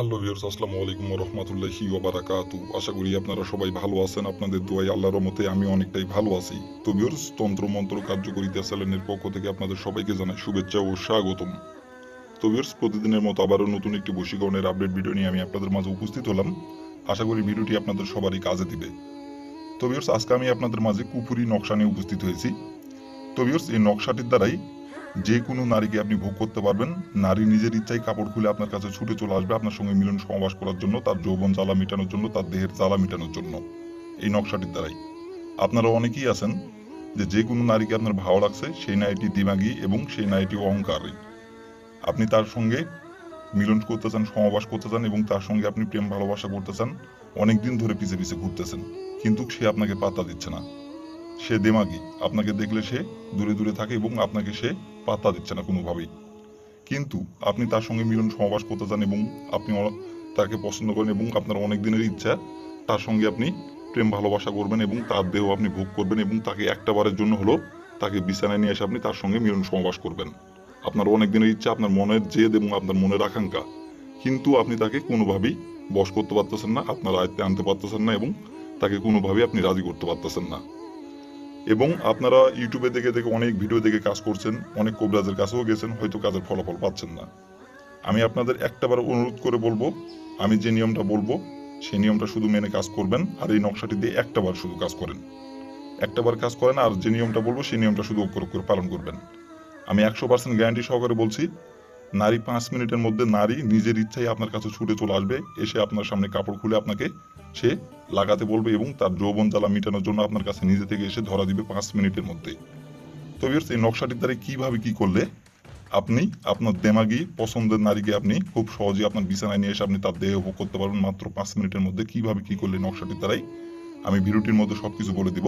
Hello viewers আসসালামু আলাইকুম রহমতুল্লাহি ওবারাকাতু আশা করি আপনারা সবাই ভালো আছেন, আপনাদের দোয়াই আল্লাহর রহমতে আমি অনেকটাই ভালো আছি। তো ভিউয়ার্স তন্ত্র মন্ত্র কার্যকরিতা চ্যানেলের পক্ষ থেকে আপনাদের সবাইকে জানাই শুভেচ্ছা ও স্বাগতম। তো ভিউয়ার্স প্রতিদিনের মতো আবারও নতুন একটি বশীকরণের আপডেট ভিডিও নিয়ে আমি আপনাদের মাঝে উপস্থিত হলাম। আশা করি ভিডিওটি আপনাদের সবারই কাজে দিবে। তো ভিউয়ার্স আজকে আমি আপনাদের মাঝে কুপুরি নকশা নিয়ে উপস্থিত হয়েছি। তো ভিউয়ার্স এই নকশাটির দ্বারাই যে কোনো নারীকে আপনি ভোগ করতে পারবেন। নারী নিজের ইচ্ছায় কাপড় খুলে আপনার কাছে ছুটে চলে আসবে আপনার সঙ্গে মিলন সমাবাস করার জন্য, তার যৌবন জ্বালা মেটানোর জন্য, তার দেহের জ্বালা মেটানোর জন্য। এই নকশাটির দ্বারাই। আপনারা অনেকেই আছেন যে যে কোনো নারীকে আপনার ভালো লাগছে, সেই নারীটি দিমাগি এবং সেই নারীটি অহংকারী। আপনি তার সঙ্গে মিলন করতে চান সমাবাস করতে চান এবং তার সঙ্গে আপনি প্রেম, ভালোবাসা করতে চান, অনেকদিন ধরে পিছে পিছে ঘুরতেছেন। কিন্তু সে আপনাকে পাত্তা দিচ্ছে না। সে দেমাগি। আপনাকে দেখলে সে দূরে দূরে থাকে এবং আপনাকে সে পাত্তা দিচ্ছে না কোনোভাবেই। কিন্তু আপনি তার সঙ্গে মিলন সমাবাস করতে চান এবং আপনি তাকে পছন্দ করেন এবং আপনার অনেক দিনের ইচ্ছা, তার সঙ্গে আপনি প্রেম ভালোবাসা করবেন এবং তার দেহ আপনি ভোগ করবেন এবং তাকে একটা বারের জন্য হলো তাকে বিছানায় নিয়ে এসে আপনি তার সঙ্গে মিলন সমাবাস করবেন। আপনার অনেক দিনের ইচ্ছা, আপনার মনের জেদ এবং আপনার মনের আকাঙ্ক্ষা। কিন্তু আপনি তাকে কোনোভাবেই বশ করতে পারতেছেন না, আপনার আয়ত্তে আনতে পারতেছেন না এবং তাকে কোনোভাবেই আপনি রাজি করতে পারতেছেন না। এবং আপনারা ইউটিউবে দেখে দেখে অনেক ভিডিও দেখে কাজ করছেন, অনেক কবিরাজের কাছেও গেছেন, হয়তো কাজের ফলাফল পাচ্ছেন না। আমি আপনাদের একটাবার অনুরোধ করে বলব, আমি যে নিয়মটা বলব, সেই নিয়মটা শুধু মেনে কাজ করবেন আর এই নকশাটি দিয়ে একটাবার শুধু কাজ করেন। একটাবার কাজ করেন আর যে নিয়মটা বলব, সেই নিয়মটা শুধু অক্ষর অক্ষর পালন করবেন। আমি একশো পার্সেন্ট গ্যারান্টি সহকারে বলছি নারী পাঁচ মিনিটের মধ্যে নারী নিজের ইচ্ছায় আপনার কাছে ছুটে চলে আসবে এসে আপনার সামনে কাপড় খুলে আপনাকে সে লাগাতে বলবে এবং তার যৌবন জ্বালা মেটানোর জন্য আপনার কাছে নিজে থেকে এসে ধরা দিবে পাঁচ মিনিটের মধ্যে। তো ভিউয়ার্স, এই নকশাটির দ্বারা কীভাবে কি করলে আপনি আপনার দেমাগি পছন্দের নারীকে আপনি খুব সহজেই আপনার বিছানায় নিয়ে এসে আপনি তার দেহ উপভোগ করতে পারবেন। মাত্র পাঁচ মিনিটের মধ্যে কীভাবে কি করলে নকশাটির দ্বারাই আমি ভিডিওটির মধ্যে সব কিছু বলে দিব।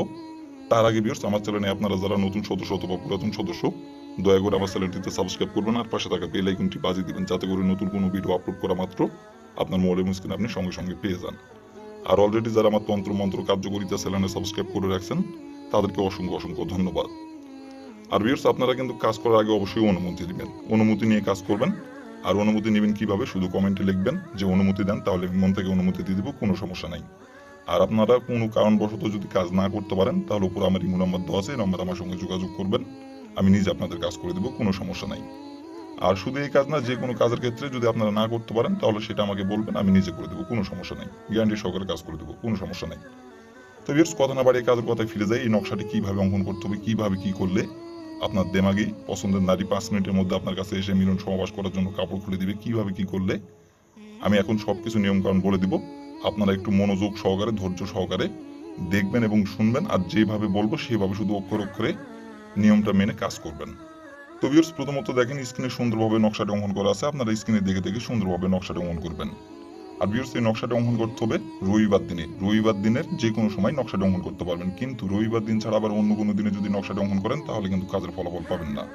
তার আগে ভিউয়ার্স আমার চ্যানেলে আপনারা যারা নতুন সদস্য অথবা পুরাতন সদস্য দয়া করে আমার চ্যানেলটিতে সাবস্ক্রাইব করবেন আর পাশে থাকা বেল আইকনটি বাজিয়ে দিবেন যাতে করে নতুন কোনো ভিডিও আপলোড করা মাত্র আপনার মোবাইলের স্ক্রিনে আপনি সঙ্গে সঙ্গে পেয়ে যান। আর অলরেডি যারা আমার তন্ত্র মন্ত্র কার্যকরিতা চ্যানেলে সাবস্ক্রাইব করে রাখছেন, তাদেরকে অসংখ্য অসংখ্য ধন্যবাদ। আর ভিউয়ার্স আপনারা কিন্তু কাজ করার আগে অবশ্যই অনুমতি দিবেন অনুমতি নিয়ে কাজ করবেন। আর অনুমতি নেবেন কীভাবে শুধু কমেন্টে লিখবেন। যে অনুমতি দেন, তাহলে আমি মন থেকে অনুমতি দিয়ে দিব, কোনো সমস্যা নাই। আর আপনারা কোনো কারণবশত যদি কাজ না করতে পারেন, তাহলে উপরে আমার ইমো নাম্বার দেওয়া আছে, এই নাম্বার আমার সঙ্গে যোগাযোগ করবেন। আমি নিজে আপনাদের কাজ করে দেবো, কোনো সমস্যা নাই। আর শুধু এই কাজ না, যে কোনো কাজের ক্ষেত্রে যদি আপনারা না করতে পারেন, তাহলে সেটা আমাকে বলবেন, আমি নিজে করে দেবো, কোনো সমস্যা নেই। গ্যারান্টি সহকারে কাজ করে দেবো, কোনো সমস্যা নেই। তো ভিউয়ার্স, কথা না বাড়িয়ে কাজের কথায় ফিরে যাই। এই নকশাটি কীভাবে অঙ্কন করতে হবে, কীভাবে কী করলে আপনার দেমাগি পছন্দের নারী পাঁচ মিনিটের মধ্যে আপনার কাছে এসে মিলন সমাবাস করার জন্য কাপড় খুলে দিবে, কীভাবে কী করলে? আমি এখন সব কিছু নিয়মকানুন বলে দিব। আপনারা একটু মনোযোগ সহকারে, ধৈর্য সহকারে দেখবেন এবং শুনবেন, আর যেভাবে বলব, সেভাবে শুধু অক্ষর অক্ষরে নিয়মটা মেনে কাজ করবেন। তো ভিউয়ার্স প্রথমত দেখেন স্ক্রিনে সুন্দরভাবে নকশাটা অঙ্কন করা আছে। আপনারা স্ক্রিনে দেখে দেখে সুন্দরভাবে নকশাটা অঙ্কন করবেন। আর ভিউয়ার্স এই নকশাটা অঙ্কন করতে হবে রবিবার দিনে। রবিবার দিনের যে কোনো সময় নকশাটা অঙ্কন করতে পারবেন। কিন্তু রবিবার দিন ছাড়া আবার অন্য কোনো দিনে যদি নকশাটা অঙ্কন করেন, তাহলে কিন্তু কাজের ফলাফল পাবেন না।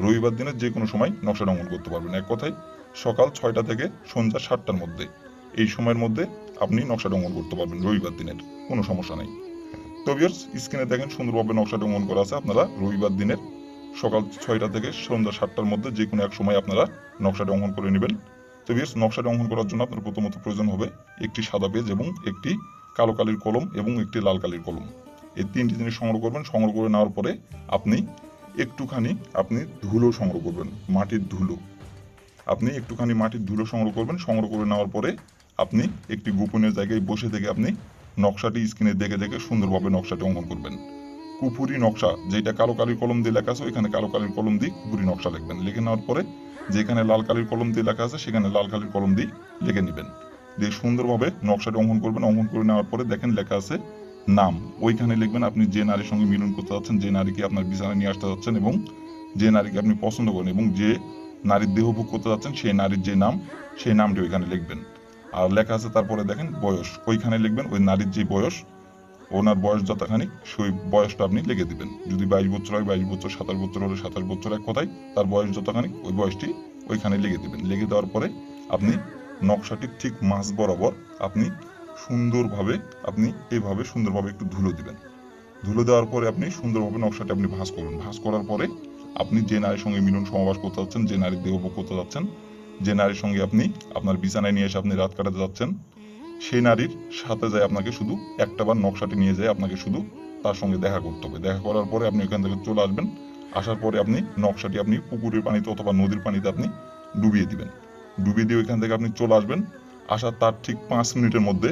রবিবার দিনের যে কোনো সময় নকশাটা অঙ্কন করতে পারবেন। এক কথায়, সকাল ছয়টা থেকে সন্ধ্যা সাতটার মধ্যে। এই সময়ের মধ্যে আপনি নকশাটা অঙ্কন করতে পারবেন রবিবার দিনের। কোনো সমস্যা নেই। তো ভিউয়ার্স স্ক্রিনে দেখেন সুন্দরভাবে নকশাটা অঙ্কন করা আছে আপনারা। রবিবার দিনের সকাল ছয়টা থেকে সন্ধ্যা সাতটার মধ্যে যে কোনো এক সময় আপনারা নকশাটা অঙ্কন করে নেবেন। তো ভিউয়ার্স নকশাটা অঙ্কন করার জন্য আপনার প্রথমত প্রয়োজন হবে একটি সাদা পেজ এবং একটি কালো কালির কলম এবং একটি লাল কালির কলম। এই তিনটি জিনিস সংগ্রহ করবেন। সংগ্রহ করে নেওয়ার পরে আপনি একটুখানি আপনি ধুলো সংগ্রহ করবেন, মাটির ধুলো। আপনি একটুখানি মাটির ধুলো সংগ্রহ করবেন। সংগ্রহ করে নেওয়ার পরে আপনি একটি গোপনীয় জায়গায় বসে থেকে আপনি নকশাটি স্ক্রিনে দেখে দেখে সুন্দরভাবে নকশাটি অঙ্কন করবেন। কুপুরি নকশা যেটা কালো কালির কলম দিয়ে লেখা আছে, ওইখানে কালো কালির কলম দিয়ে কুফুরি নকশা লিখবেন। লিখে নেওয়ার পরে যেখানে লাল কালির কলম দিয়ে লেখা আছে, সেখানে লাল কালির কলম দিয়ে লিখে নেবেন। দিয়ে সুন্দরভাবে নকশাটি অঙ্কন করবেন। অঙ্কন করে নেওয়ার পরে দেখেন লেখা আছে, নাম। ওইখানে লিখবেন আপনি যে নারীর সঙ্গে মিলন করতে যাচ্ছেন, যে নারীকে আপনার বিছানায় নিয়ে আসতে যাচ্ছেন এবং যে নারীকে আপনি পছন্দ করেন এবং যে নারীর দেহ ভোগ করতে যাচ্ছেন, সেই নারীর যে নাম, সেই নামটি ওইখানে লিখবেন। আর লেখা আছে তারপরে দেখেন বয়স। ওইখানে লিখবেন ওই নারীর যে বয়স, ওনার বয়স যতখানি সেই বয়সটা আপনি লিখে দিবেন। যদি বাইশ বছর হয়, বাইশ বছর, সাতাশ বছর হলে সাতাশ বছর এক কথায় তার বয়স যতখানি ওই বয়সটি ওইখানে লিখে দিবেন। লিখে দেওয়ার পরে আপনি নকশাটির ঠিক মাঝ বরাবর আপনি সুন্দরভাবে, আপনি এইভাবে সুন্দরভাবে একটু ধুলো দিবেন। ধুলো দেওয়ার পরে আপনি সুন্দরভাবে নকশাটি আপনি ভাঁজ করবেন। ভাঁজ করার পরে আপনি যে নারীর সঙ্গে মিলন সমাবাস করতে যাচ্ছেন, যে নারীর দেহ করতে যাচ্ছেন যে নারীর সঙ্গে আপনি আপনার বিছানায় নিয়ে এসে আপনি রাত কাটাতে যাচ্ছেন, সেই নারীর সাথে যায় আপনাকে শুধু একটা বার নকশাটি নিয়ে যায়, আপনাকে শুধু তার সঙ্গে দেখা করতে হবে। দেখা করার পরে আপনি ওখান থেকে চলে আসবেন, আসার পরে আপনি নকশাটি আপনি পুকুরের পানিতে অথবা নদীর পানিতে আপনি ডুবিয়ে দিবেন। ডুবিয়ে দিয়ে ওইখান থেকে আপনি চলে আসবেন, আসার তার ঠিক পাঁচ মিনিটের মধ্যে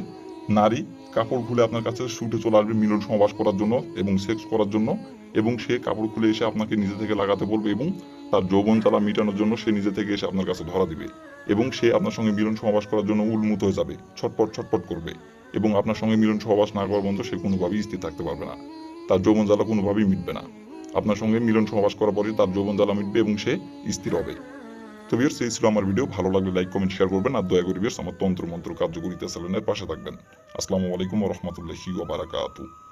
নারী কাপড় খুলে আপনার কাছে শুটে চলে আসবে মিলন সমাবাস করার জন্য এবং সেক্স করার জন্য এবং সে কাপড় খুলে এসে আপনাকে নিজে থেকে লাগাতে বলবে এবং তার যৌবন জ্বালা মেটানোর জন্য সে নিজে থেকে এসে আপনার কাছে ধরা দিবে এবং সে আপনার সঙ্গে মিলন সমাবাস করার জন্য উন্মুত হয়ে যাবে, ছটপট ছটপট করবে এবং আপনার সঙ্গে মিলন সমাবাস না করার পর্যন্ত সে কোনোভাবেই স্থির থাকতে পারবে না। তার যৌবন জ্বালা কোনোভাবেই মিটবে না। আপনার সঙ্গে মিলন সমাবাস করার পরে তার যৌবন জ্বালা মিটবে এবং সে স্থির হবে। তো ভিউয়ার্স এই ছিল আমার ভিডিও ভালো লাগলে লাইক কমেন্ট শেয়ার করবেন আর দয়া করে ভিউয়ার্স আমার তন্ত্র মন্ত্র কার্যকরিতা চ্যানেলের পাশে থাকবেন। আসসালামু আলাইকুম রহমতুল্লাহি ওয়া বারাকাতুহু।